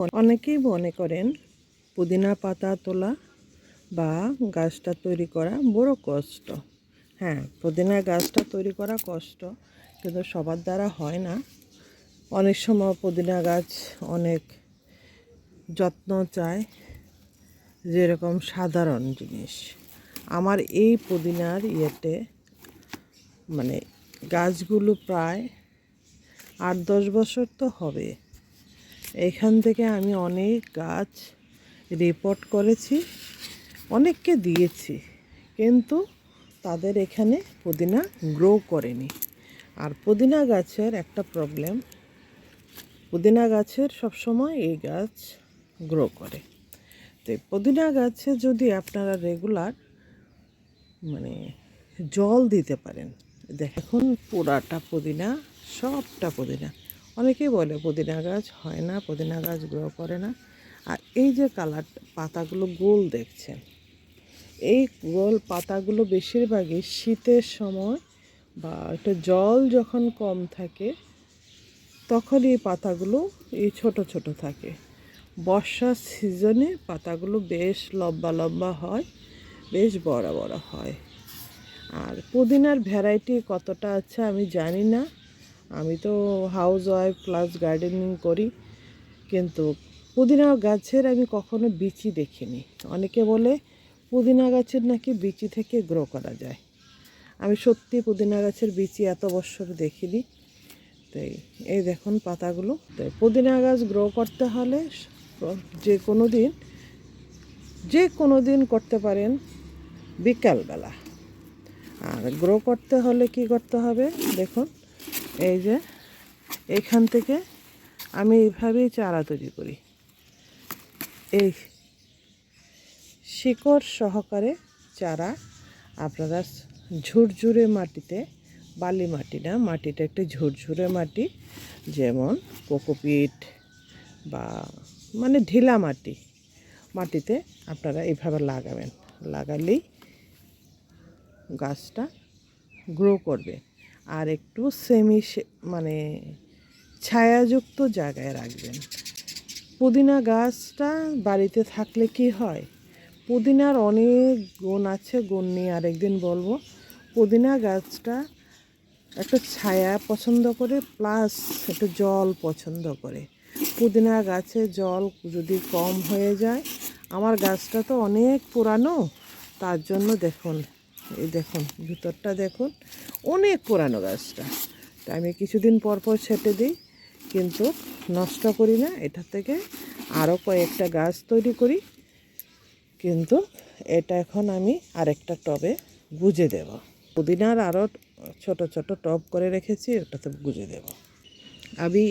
অনেকেই মনে করেন পুদিনা পাতা তোলা বা গাছটা তৈরি করা বড় কষ্ট। হ্যাঁ পুদিনা গাছটা তৈরি করা কষ্ট, কিন্তু সবার দ্বারা হয় না। অনেক সময় পুদিনা গাছ অনেক যত্ন চায়, যেরকম সাধারণ জিনিস। আমার এই পুদিনার ইয়েতে মানে গাছগুলো প্রায় আট দশ বছর তো হবে। এখান থেকে আমি অনেক গাছ রিপোর্ট করেছি, অনেককে দিয়েছি, কিন্তু তাদের এখানে পুদিনা গ্রো করেনি। আর পুদিনা গাছের একটা প্রবলেম পুদিনা গাছের সবসময় এই গাছ গ্রো করে। তো পুদিনা গাছে যদি আপনারা রেগুলার মানে জল দিতে পারেন, দেখুন পুরাটা পুদিনা, সবটা পুদিনা। অনেকেই বলে পুদিনা গাছ হয় না, পুদিনা গাছ গ্রো করে না। আর এই যে কালার পাতাগুলো গোল দেখছেন, এই গোল পাতাগুলো বেশিরভাগই শীতের সময় বা একটু জল যখন কম থাকে তখন এই পাতাগুলো এই ছোট ছোট থাকে। বর্ষার সিজনে পাতাগুলো বেশ লম্বা লম্বা হয়, বেশ বড় বড় হয়। আর পুদিনার ভ্যারাইটি কতটা আছে আমি জানি না। আমি তো হাউস ওয়াইফ প্লাস গার্ডেনিং করি, কিন্তু পুদিনা গাছের আমি কখনো বিচি দেখিনি। অনেকে বলে পুদিনা গাছের নাকি বিচি থেকে গ্রো করা যায়। আমি সত্যি পুদিনা গাছের বিচি এত বছর দেখিনি। তাই এই দেখুন পাতাগুলো। তাই পুদিনা গাছ গ্রো করতে হলে যে কোনো দিন, যে কোনো দিন করতে পারেন বিকালবেলা। আর গ্রো করতে হলে কি করতে হবে? দেখুন। এই যে এইখান থেকে আমি এইভাবেই চারা তৈরি করি। এই শিকড় সহকারে চারা আপনারা ঝুরঝুরে মাটিতে, বালি মাটি না, মাটিটা একটু ঝুরঝুরে মাটি, যেমন কোকোপিট বা মানে ঢিলা মাটি, মাটিতে আপনারা এইভাবে লাগাবেন। লাগালেই গাছটা গ্রো করবে। আর একটু সেমি মানে ছায়াযুক্ত জায়গায় রাখবেন। পুদিনা গাছটা বাড়িতে থাকলে কি হয়? পুদিনার অনেক গুণ আছে, গুণ নিয়ে আরেকদিন বলব। পুদিনা গাছটা একটু ছায়া পছন্দ করে প্লাস একটু জল পছন্দ করে। পুদিনা গাছে জল যদি কম হয়ে যায়, আমার গাছটা তো অনেক পুরানো, তার জন্য দেখুন এই দেখুন, ভিতরটা দেখুন, অনেক পুরানো গাছটা। তাই আমি কিছুদিন পর পর ছেটে দিই, কিন্তু নষ্ট করি না। এটা থেকে আরও কয়েকটা গাছ তৈরি করি, কিন্তু এটা এখন আমি আরেকটা টবে গুজে দেব। পুদিনার আরও ছোট ছোট টব করে রেখেছি ওটাতে গুজে দেব। আমি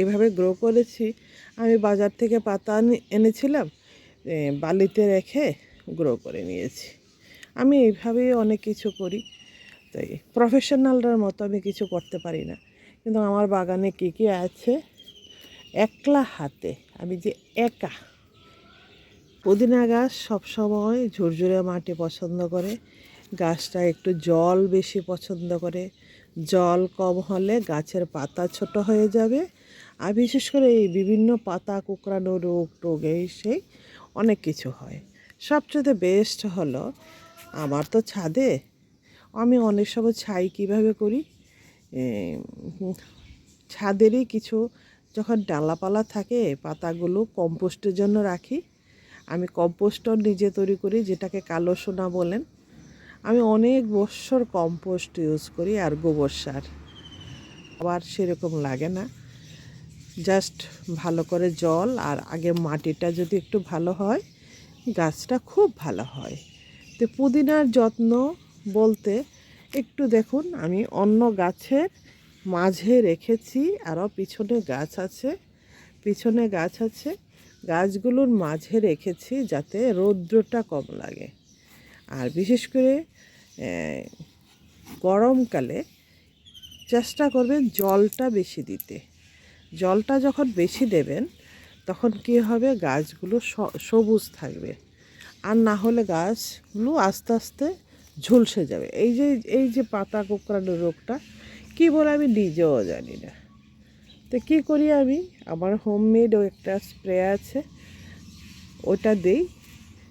এভাবে গ্রো করেছি। আমি বাজার থেকে পাতা এনেছিলাম বালিতে রেখে গ্রো করে নিয়েছি। আমি এইভাবেই অনেক কিছু করি। তাই প্রফেশনালরার মতো আমি কিছু করতে পারি না। কিন্তু আমার বাগানে কী কী আছে? একলা হাতে, আমি যে একা। পুদিনা গাছ সবসময় ঝুরঝুরে মাটি পছন্দ করে। গাছটা একটু জল বেশি পছন্দ করে। জল কম হলে গাছের পাতা ছোট হয়ে যাবে। আর বিশেষ করে এই বিভিন্ন পাতা কুকরানো রোগ, টোগ, এই সেই অনেক কিছু হয়। সবচেয়ে বেস্ট হলো আমার তো ছাদে। আমি অনেক সময় ছাই কীভাবে করি? ছাদেরই কিছু যখন ডালাপালা থাকে, পাতাগুলো কম্পোস্টের জন্য রাখি। আমি কম্পোস্টও নিজে তৈরি করি, যেটাকে কালো সোনা বলেন। আমি অনেক বছর কম্পোস্ট ইউজ করি আর গোবর সার। আবার সেরকম লাগে না। জাস্ট ভালো করে জল আর আগে মাটিটা যদি একটু ভালো হয়, গাছটা খুব ভালো হয়। তো পুদিনার যত্ন বলতে একটু দেখুন, আমি অন্য গাছের মাঝে রেখেছি, আরও পিছনে গাছ আছে, পিছনে গাছ আছে, গাছগুলোর মাঝে রেখেছি যাতে রৌদ্রটা কম লাগে। আর বিশেষ করে গরমকালে চেষ্টা করবেন জলটা বেশি দিতে। জলটা যখন বেশি দেবেন, তখন কী হবে? গাছগুলো সবুজ থাকবে। আর না হলে গাছগুলো আস্তে আস্তে ঝলসে যাবে। এই যে এই যে পাতা কোঁকড়ানো রোগটা, কী বলে আমি নিজেও জানি না। তো কী করি আমি? আমার হোমমেডও একটা স্প্রে আছে, ওটা দিই।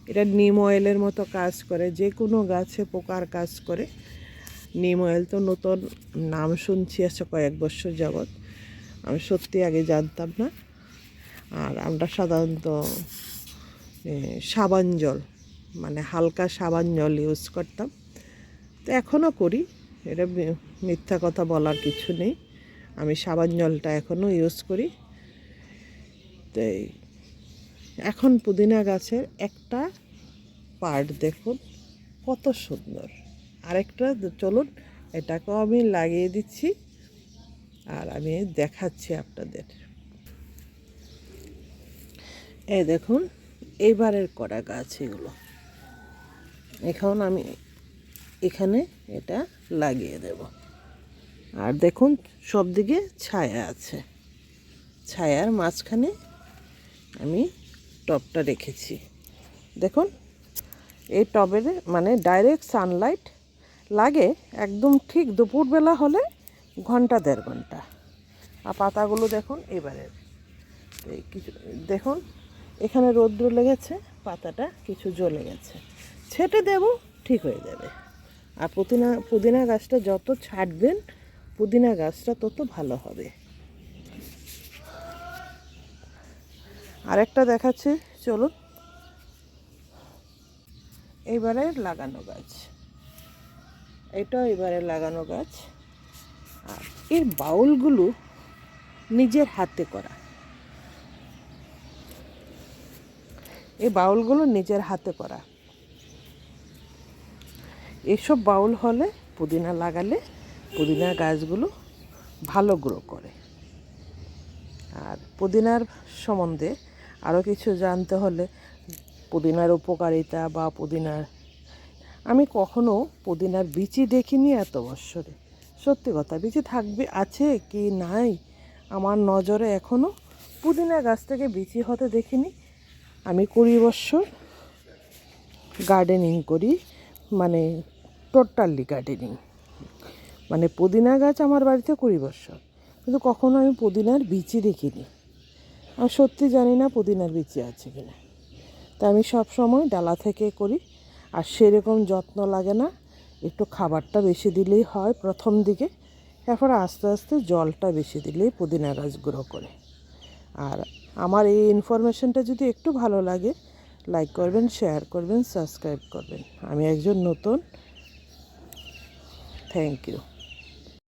এটা নিম অয়েলের মতো কাজ করে, যে কোনো গাছে পোকার কাজ করে। নিম অয়েল তো নতুন নাম শুনছি আছে কয়েক বছর যাবৎ। আমি সত্যি আগে জানতাম না। আর আমরা সাধারণত সাবান জল মানে হালকা সাবান জল ইউজ করতাম। তো এখনও করি, এটা মিথ্যা কথা বলার কিছু নেই। আমি সাবান জলটা এখনও ইউজ করি। তো এখন পুদিনা গাছের একটা পার্ট দেখুন, কত সুন্দর। আরেকটা চলুন এটাকেও আমি লাগিয়ে দিচ্ছি, আর আমি দেখাচ্ছি আপনাদের। এই দেখুন এইবারের করা গাছ এগুলো। এখন আমি এখানে এটা লাগিয়ে দেব। আর দেখুন সব দিকে ছায়া আছে। ছায়ার মাঝখানে আমি টবটা রেখেছি। দেখুন, এই টবের মানে ডাইরেক্ট সানলাইট লাগে একদম ঠিক দুপুরবেলা হলে ঘণ্টা দেড় ঘণ্টা। আর পাতাগুলো দেখুন, এবারের। কিছু দেখুন এখানে রৌদ্র লেগেছে, পাতাটা কিছু জ্বলে গেছে। ছেটে দেব, ঠিক হয়ে যাবে। আর পুদিনা পুদিনা গাছটা যত ছাড়বেন, পুদিনা গাছটা তত ভালো হবে। আরেকটা দেখাচ্ছি, চলুন। এবারে লাগানো গাছ। এটা এবারে লাগানো গাছ। আর এর বাউলগুলো নিজের হাতে করা। এই বাউলগুলো নিজের হাতে করা। এসব বাউল হলে পুদিনা লাগালে পুদিনা গাছগুলো ভালো গ্রো করে। আর পুদিনার সম্বন্ধে আরও কিছু জানতে হলে পুদিনার উপকারিতা বা পুদিনার, আমি কখনো পুদিনার বিচি দেখিনি এত বৎসরে সত্যি কথা, বিচি থাকবে, আছে কি নাই? আমার নজরে এখনও পুদিনা গাছ থেকে বিচি হতে দেখিনি। আমি কুড়ি বছর গার্ডেনিং করি মানে টোটালি গার্ডেনিং মানে পুদিনা গাছ আমার বাড়িতে কুড়ি বছর, কিন্তু কখনো আমি পুদিনার বিচি দেখিনি। আমি সত্যি জানি না পুদিনার বিচি আছে কি না তা আমি সব সময় ডালা থেকে করি, আর সেরকম যত্ন লাগে না, একটু খাবারটা বেশি দিলেই হয় প্রথম দিকে তারপরে আস্তে আস্তে জলটা বেশি দিলেই পুদিনা গাছ গ্রো করে। আর আমার এই ইনফরমেশনটা যদি একটু ভালো লাগে লাইক করবেন শেয়ার করবেন সাবস্ক্রাইব করবেন। আমি একজন নতুন। Thank you